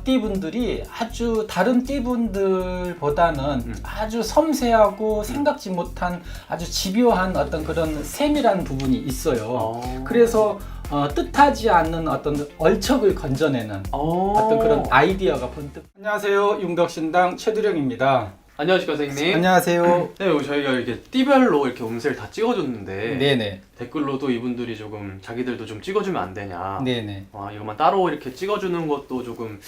닭띠분들이 아주 다른 띠분들보다는 음. 아주 섬세하고 생각지 못한 아주 집요한 어떤 그런 세밀한 부분이 있어요. 어. 그래서 어, 뜻하지 않는 어떤 얼척을 건져내는 어. 어떤 그런 아이디어가 번뜩. 안녕하세요, 융덕신당 최두령입니다. 안녕하십니까 선생님. 안녕하세요. 네, 저희가 이렇게 띠별로 이렇게 운세를 다 찍어줬는데 네네, 댓글로도 이분들이 조금 자기들도 좀 찍어주면 안 되냐. 네네. 아, 이것만 따로 이렇게 찍어주는 것도 조금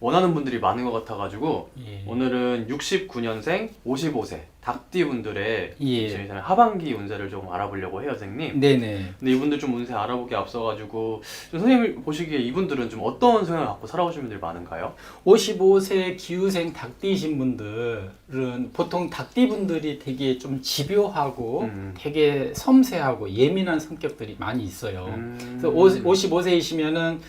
원하는 분들이 많은 것 같아가지고 예. 오늘은 69년생 55세 닭띠 분들의 예. 하반기 운세를 조금 알아보려고 해요, 선생님. 네네. 근데 이분들 좀 운세 알아보기 앞서가지고 좀 선생님 보시기에 이분들은 좀 어떤 성향을 갖고 살아오신 분들이 많은가요? 55세 기후생 닭띠이신 분들은 보통 닭띠 분들이 되게 좀 집요하고 음. 되게 섬세하고 예민한 성격들이 많이 있어요. 음. 그래서 55세이시면은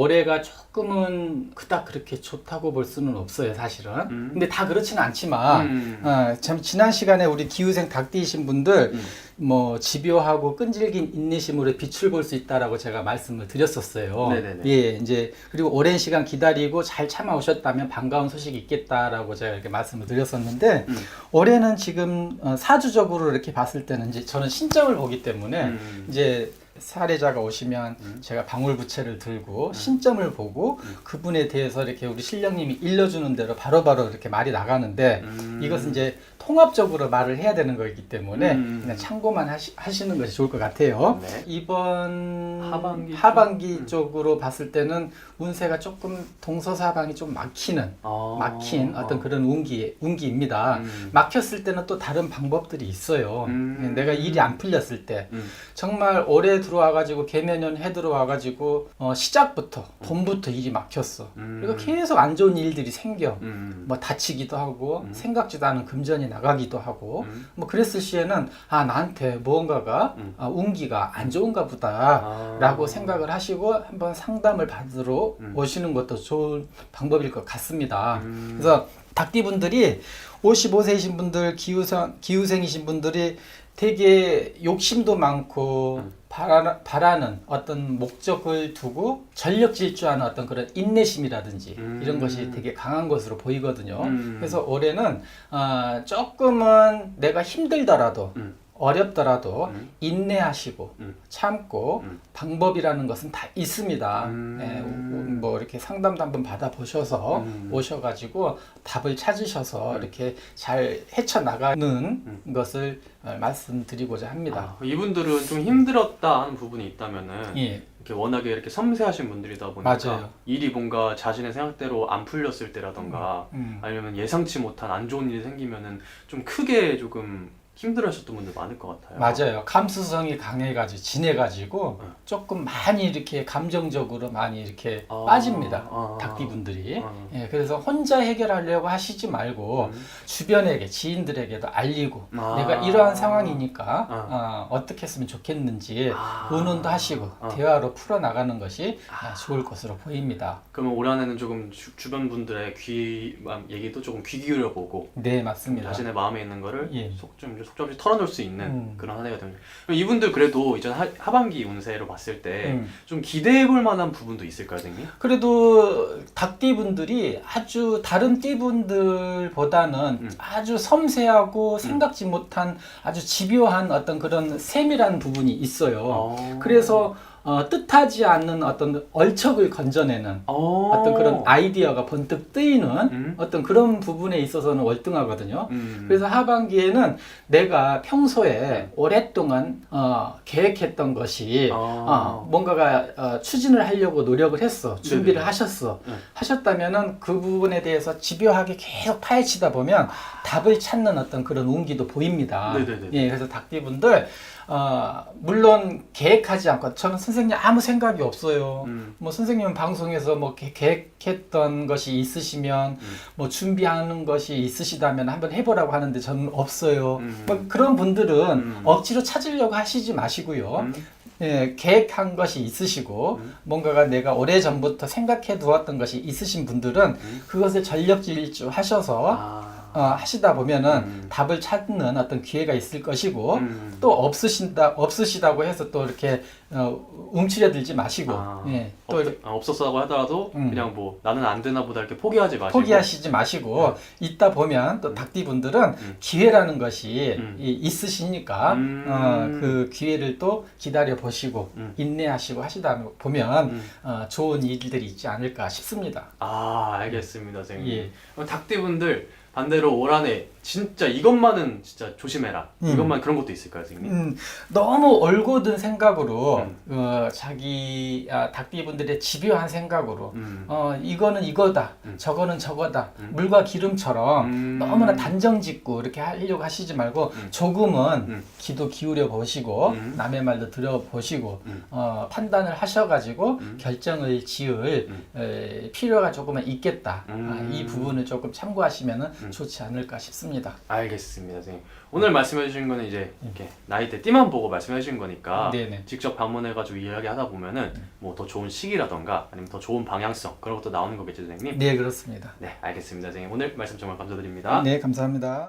올해가 조금은 그닥 그렇게 좋다고 볼 수는 없어요, 사실은. 음. 근데 다 그렇지는 않지만, 음. 어, 참 지난 시간에 우리 기후생 닭띠이신 분들 음. 뭐 집요하고 끈질긴 인내심으로 빛을 볼 수 있다라고 제가 말씀을 드렸었어요. 네네네. 예, 이제 그리고 오랜 시간 기다리고 잘 참아오셨다면 반가운 소식이 있겠다라고 제가 이렇게 말씀을 드렸었는데 음. 올해는 지금 어, 사주적으로 이렇게 봤을 때는 이제 저는 신점을 보기 때문에 음. 이제 사례자가 오시면 음. 제가 방울부채를 들고 신점을 보고 음. 그분에 대해서 이렇게 우리 신령님이 일러주는 대로 바로 바로 이렇게 말이 나가는데 음. 이것은 이제 통합적으로 말을 해야 되는 거기 때문에 음. 그냥 참고만 하시, 하시 는 것이 좋을 것 같아요. 네. 이번 하반기 하반기 쪽? 쪽으로 봤을 때는 운세가 조금 동서사방이 좀 막히는 어. 막힌 어떤 그런 운기 운기입니다. 음. 막혔을 때는 또 다른 방법들이 있어요. 음. 내가 일이 안 풀렸을 때 음. 정말 올해 들어와가지고 개면연 해 들어와가지고 어, 시작부터 봄부터 일이 막혔어. 음. 그리고 계속 안 좋은 일들이 생겨. 음. 뭐 다치기도 하고 음. 생각지도 않은 금전이 나 가기도 하고 음. 뭐 그랬을 시에는 아 나한테 무언가가 음. 아, 운기가 안 좋은가 보다라고 아. 생각을 하시고 한번 상담을 받으러 음. 오시는 것도 좋은 방법일 것 같습니다. 음. 그래서 닭띠분들이 55세이신 분들 기후생 기후생이신 분들이 되게 욕심도 많고 음. 바라, 바라는 어떤 목적을 두고 전력 질주하는 어떤 그런 인내심이라든지 음. 이런 것이 되게 강한 것으로 보이거든요. 음. 그래서 올해는 어, 조금은 내가 힘들더라도 음. 어렵더라도 음. 인내하시고 음. 참고 음. 방법이라는 것은 다 있습니다. 음. 예, 우- 뭐 이렇게 상담도 한번 받아 보셔서 음. 오셔가지고 답을 찾으셔서 이렇게 잘 헤쳐 나가는 음. 것을 어, 말씀드리고자 합니다. 아, 이분들은 좀 힘들었다 하는 부분이 있다면은 예, 이렇게 워낙에 이렇게 섬세하신 분들이다 보니까 맞아요. 일이 뭔가 자신의 생각대로 안 풀렸을 때라던가 음. 아니면 예상치 못한 안 좋은 일이 생기면은 좀 크게 조금 힘들어하셨던 분들 많을 것 같아요. 맞아요. 감수성이 강해가지고 진해가지고 네. 조금 많이 이렇게 감정적으로 많이 이렇게 아, 빠집니다. 아, 닭띠분들이. 아. 예, 그래서 혼자 해결하려고 하시지 말고 음. 주변에게 지인들에게도 알리고 아. 내가 이러한 상황이니까 아. 어, 떻게 했으면 좋겠는지 아. 의논도 하시고 아. 대화로 풀어 나가는 것이 아, 좋을 것으로 보입니다. 그러면 올 한해는 조금 주, 주변 분들의 귀 마- 얘기도 조금 귀 기울여 보고 네 맞습니다. 자신의 마음에 있는 거를 예. 속좀 속점없이 털어놓을 수 있는 음. 그런 한 해가 됩니다. 그럼 이분들 그래도 이전 하, 하반기 운세로 봤을 때 음. 좀 기대해 볼 만한 부분도 있을까요, 선생님? 그래도 닭띠 분들이 아주 다른 띠 분들보다는 음. 아주 섬세하고 생각지 못한 아주 집요한 어떤 그런 세밀한 부분이 있어요. 어. 그래서 어, 뜻하지 않는 어떤 얼척을 건져내는 어. 어떤 그런 아이디어가 번뜩 뜨이는 음. 어떤 그런 부분에 있어서는 월등하거든요. 음. 그래서 하반기에는 내가 평소에 오랫동안 어, 계획했던 것이 아. 어, 뭔가가 어, 추진을 하려고 노력을 했어 준비를 네네. 하셨어 네. 하셨다면은 그 부분에 대해서 집요하게 계속 파헤치다 보면 답을 찾는 어떤 그런 운기도 보입니다. 네네네. 예, 그래서 닭띠분들 어, 물론 계획하지 않고 저는 선생님 아무 생각이 없어요. 음. 뭐 선생님은 방송에서 뭐 계- 계획했던 것이 있으시면 음. 뭐 준비하는 것이 있으시다면 한번 해보라고 하는데 저는 없어요. 음. 뭐 그런 분들은 음. 억지로 찾으려고 하시지 마시고요. 음. 예, 계획한 것이 있으시고 음. 뭔가가 내가 오래 전부터 생각해 두었던 것이 있으신 분들은 음. 그것을 전력질주 하셔서 아. 어, 하시다 보면은 음. 답을 찾는 어떤 기회가 있을 것이고 음. 또 없으신다 없으시다고 해서 또 이렇게 어, 움츠려들지 마시고 아. 예, 또 없, 아, 없었다고 하더라도 음. 그냥 뭐 나는 안 되나 보다 이렇게 포기하지 마시고 포기하시지 마시고 있다 보면 또 닭띠분들은 음. 기회라는 것이 음. 이- 있으시니까 음. 어, 그 기회를 또 기다려 보시고 음. 인내하시고 하시다 보면 음. 어, 좋은 일들이 있지 않을까 싶습니다. 아 알겠습니다 선생님 예. 그럼 닭띠분들 반대로 올 한해 진짜 이것만은 진짜 조심해라 음. 이것만 그런 것도 있을까요 선생님? 음, 너무 올곧은 생각으로 음. 어, 자기 아, 닭띠분들의 집요한 생각으로 음. 어, 이거는 이거다, 음. 저거는 저거다, 음. 물과 기름처럼 음. 너무나 단정짓고 이렇게 하려고 하시지 말고 음. 조금은 음. 기도 기울여 보시고 음. 남의 말도 들어 보시고 음. 어, 판단을 하셔가지고 음. 결정을 지을 음. 에, 필요가 조금은 있겠다. 음. 아, 이 부분을 조금 참고하시면 음. 좋지 않을까 싶습니다. 알겠습니다 선생님 오늘 말씀해 주신 거는 이제 이렇게 나이대 띠만 보고 말씀해 주신 거니까 네네. 직접 방문해 가지고 이야기하다 보면은 뭐 더 좋은 시기라던가 아니면 더 좋은 방향성 그런 것도 나오는 거겠죠 선생님? 네 그렇습니다. 네 알겠습니다 선생님 오늘 말씀 정말 감사드립니다 네 감사합니다.